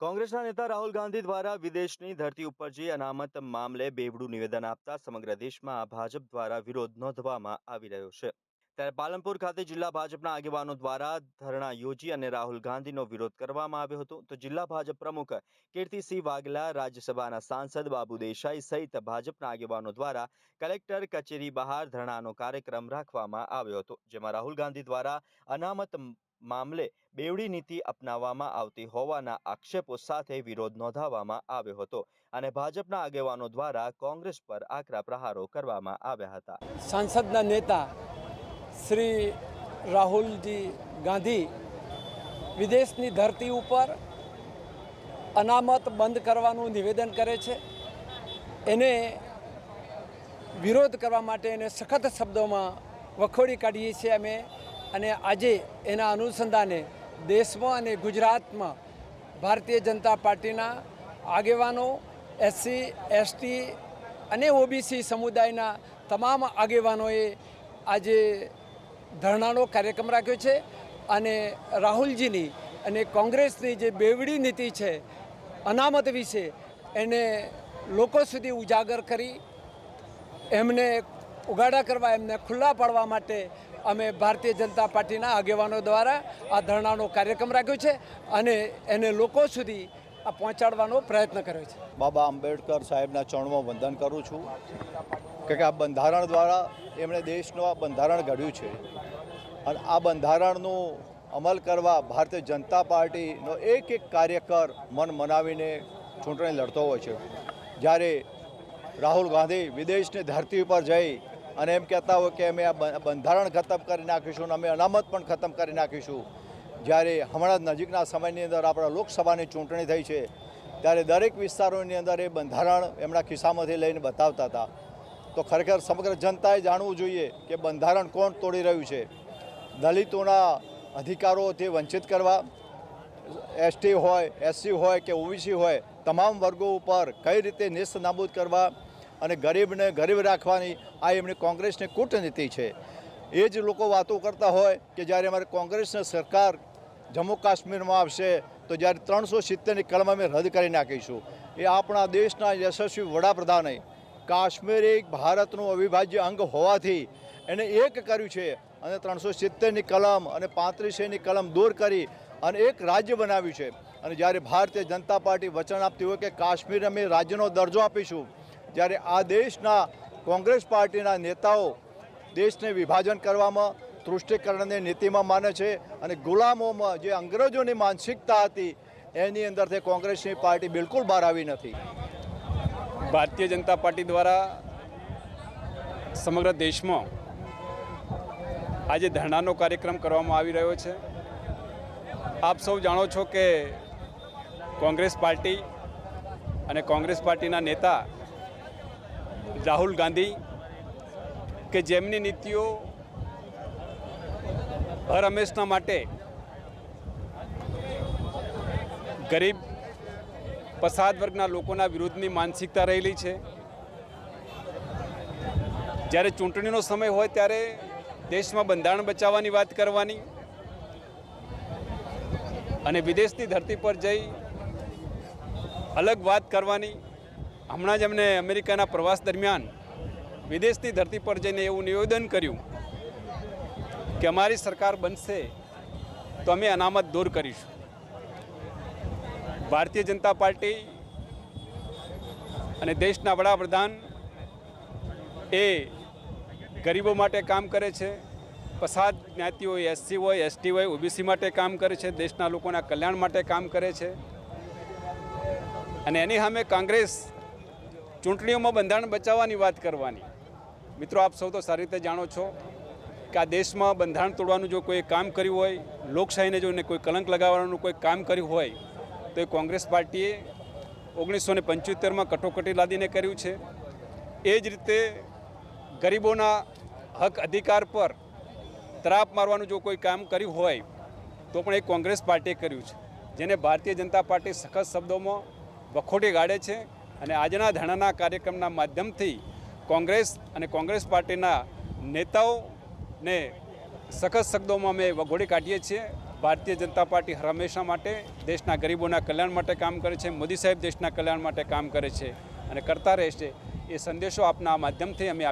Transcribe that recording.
કોંગ્રેસના નેતા રાહુલ ગાંધી દ્વારા વિદેશની ધરતી ઉપર જે અનામત મામલે બેવડું નિવેદન આપતા સમગ્ર દેશમાં ભાજપ દ્વારા વિરોધ નોંધવામાં આવી રહ્યો છે. ત્યારે પાલનપુર ખાતે જિલ્લા ભાજપના આગેવાનો દ્વારા ધરણા યોજી અને રાહુલ ગાંધીનો વિરોધ કરવામાં આવ્યો હતો. તો જિલ્લા ભાજપ પ્રમુખ કીર્તિસિંહ વાઘલા, રાજ્યસભાના સાંસદ બાબુ દેસાઈ સહિત ભાજપના આગેવાનો દ્વારા કલેક્ટર કચેરી બહાર ધરણાનો કાર્યક્રમ રાખવામાં આવ્યો હતો, જેમાં રાહુલ ગાંધી દ્વારા અનામત મામલે બેવડી નીતિ અપનાવવામાં આવતી હોવાના આક્ષેપો સાથે વિરોધ નોંધાવવામાં આવ્યો હતો અને ભાજપના આગેવાનો દ્વારા કોંગ્રેસ પર આકરા પ્રહારો કરવામાં આવ્યા હતા. સાંસદના નેતા શ્રી રાહુલજી ગાંધી વિદેશની ધરતી ઉપર અનામત બંધ કરવાનું નિવેદન કરે છે. એને વિરોધ કરવા માટે એને સખત શબ્દોમાં વખોડી કાઢીએ છીએ અમે. અને આજે એના અનુસંધાને દેશમાં અને ગુજરાતમાં ભારતીય જનતા પાર્ટીના આગેવાનો એસસી એસટી અને ઓબીસી સમુદાયના તમામ આગેવાનોએ આજે ધરણાનો કાર્યક્રમ રાખ્યો છે અને રાહુલજીની અને કોંગ્રેસની જે બેવડી નીતિ છે, અનામત વિશે એને લોકો સુધી ઉજાગર કરી, એમને ઉગાડા કરવા, એમને ખુલ્લા પાડવા માટે અમે ભારતીય જનતા પાર્ટીના આગેવાનો દ્વારા આ ધરણાનો કાર્યક્રમ રાખ્યો છે અને એને લોકો સુધી આ પહોંચાડવાનો પ્રયત્ન કર્યો છે. બાબા આંબેડકર સાહેબના ચરણમાં વંદન કરું છું. કે કે આ બંધારણ દ્વારા એમણે દેશનું આ બંધારણ ઘડ્યું છે. અને આ બંધારણનું અમલ કરવા ભારતીય જનતા પાર્ટીનો એક એક કાર્યકર મન મનાવીને ચૂંટણી લડતો હોય છે. જ્યારે રાહુલ ગાંધી વિદેશની ધરતી ઉપર જઈ અને એમ કહેતા હોય કે અમે આ બંધારણ ખતમ કરી નાખીશું અને અમે અનામત પણ ખતમ કરી નાખીશું. જ્યારે હમણાં નજીકના સમયની અંદર આપણા લોકસભાની ચૂંટણી થઈ છે, ત્યારે દરેક વિસ્તારોની અંદર એ બંધારણ એમના ખિસ્સામાંથી લઈને બતાવતા હતા. તો ખરેખર સમગ્ર જનતાએ જાણવું જોઈએ કે બંધારણ કોણ તોડી રહ્યું છે. દલિતોના અધિકારોથી વંચિત કરવા, એસટી હોય, એસસી હોય કે ઓબીસી હોય, તમામ વર્ગો ઉપર કઈ રીતે નિસ્ત નાબૂદ કરવા અને ગરીબને ગરીબ રાખવાની આ એમની કોંગ્રેસની કૂટનીતિ છે. એ જ લોકો વાતો કરતા હોય કે જ્યારે અમારે કોંગ્રેસની સરકાર જમ્મુ કાશ્મીરમાં આવશે, તો જ્યારે ત્રણસો સિત્તેરની કલમ અમે રદ કરી નાખીશું. એ આપણા દેશના યશસ્વી વડાપ્રધાને કાશ્મીર એક ભારતનું અવિભાજ્ય અંગ હોવાથી એને એક કર્યું છે અને ત્રણસો સિત્તેરની કલમ અને પાંત્રીસેની કલમ દૂર કરી અને એક રાજ્ય બનાવ્યું છે. અને જ્યારે ભારતીય જનતા પાર્ટી વચન આપતી હોય કે કાશ્મીર અમે રાજ્યનો દરજ્જો આપીશું જ્યારે આ દેશના કોંગ્રેસ પાર્ટીના નેતાઓ દેશને વિભાજન કરવામાં, તૃષ્ટિકરણની નીતિમાં માને છે અને ગુલામોમાં જે અંગ્રેજોની માનસિકતા હતી, એની અંદરથી કોંગ્રેસની પાર્ટી બિલકુલ બહાર આવી નથી. ભારતીય જનતા પાર્ટી દ્વારા સમગ્ર દેશમાં આજે ધરણાનો કાર્યક્રમ કરવામાં આવી રહ્યો છે. આપ સૌ જાણો છો કે કોંગ્રેસ પાર્ટી અને કોંગ્રેસ પાર્ટીના નેતા રાહુલ ગાંધી કે જેમની નીતિઓ હર હંમેશના માટે ગરીબ પસાદ વર્ગના લોકોના વિરુદ્ધની માનસિકતા રહેલી છે. જ્યારે ચૂંટણીનો સમય હોય ત્યારે દેશમાં બંધારણ બચાવવાની વાત કરવાની અને વિદેશની ધરતી પર જઈ અલગ વાત કરવાની હમણાં જ એમને અમેરિકાના પ્રવાસ દરમિયાન વિદેશની ધરતી પર જઈને એવું નિવેદન કર્યું કે અમારી સરકાર બનશે તો અમે અનામત દૂર કરીશું. ભારતીય જનતા પાર્ટી અને દેશના વડાપ્રધાન એ ગરીબો માટે કામ કરે છે, પસાદ જ્ઞાતિ હોય એસસી હોય, એસટી હોય, ઓબીસી માટે કામ કરે છે, દેશના લોકોના કલ્યાણ માટે કામ કરે છે. અને એની સામે કોંગ્રેસ ચૂંટણીઓમાં બંધારણ બચાવવાની વાત કરવાની. મિત્રો, આપ સૌ તો સારી રીતે જાણો છો કે આ દેશમાં બંધારણ તોડવાનું જો કોઈ કામ કર્યું હોય, લોકશાહીને જો એને કોઈ કલંક લગાવવાનું કોઈ કામ કર્યું હોય, તો એ કોંગ્રેસ પાર્ટીએ ઓગણીસો ને પંચોતેરમાં કટોકટી લાદીને કર્યું છે. એ જ રીતે ગરીબોના હક અધિકાર પર ત્રાપ મારવાનું જો કોઈ કામ કર્યું હોય, તો પણ એ કોંગ્રેસ પાર્ટીએ કર્યું છે. જેને ભારતીય જનતા પાર્ટી સખત શબ્દોમાં વખોટી ગાળે છે. અને આજના ધરણાના કાર્યક્રમના માધ્યમથી કોંગ્રેસ અને કોંગ્રેસ પાર્ટીના નેતાઓને સખત શબ્દોમાં અમે વઘોડી કાઢીએ છીએ. ભારતીય જનતા પાર્ટી હંમેશા માટે દેશના ગરીબોના કલ્યાણ માટે કામ કરે છે. મોદી સાહેબ દેશના કલ્યાણ માટે કામ કરે છે અને કરતા રહેશે એ સંદેશો આપના માધ્યમથી અમે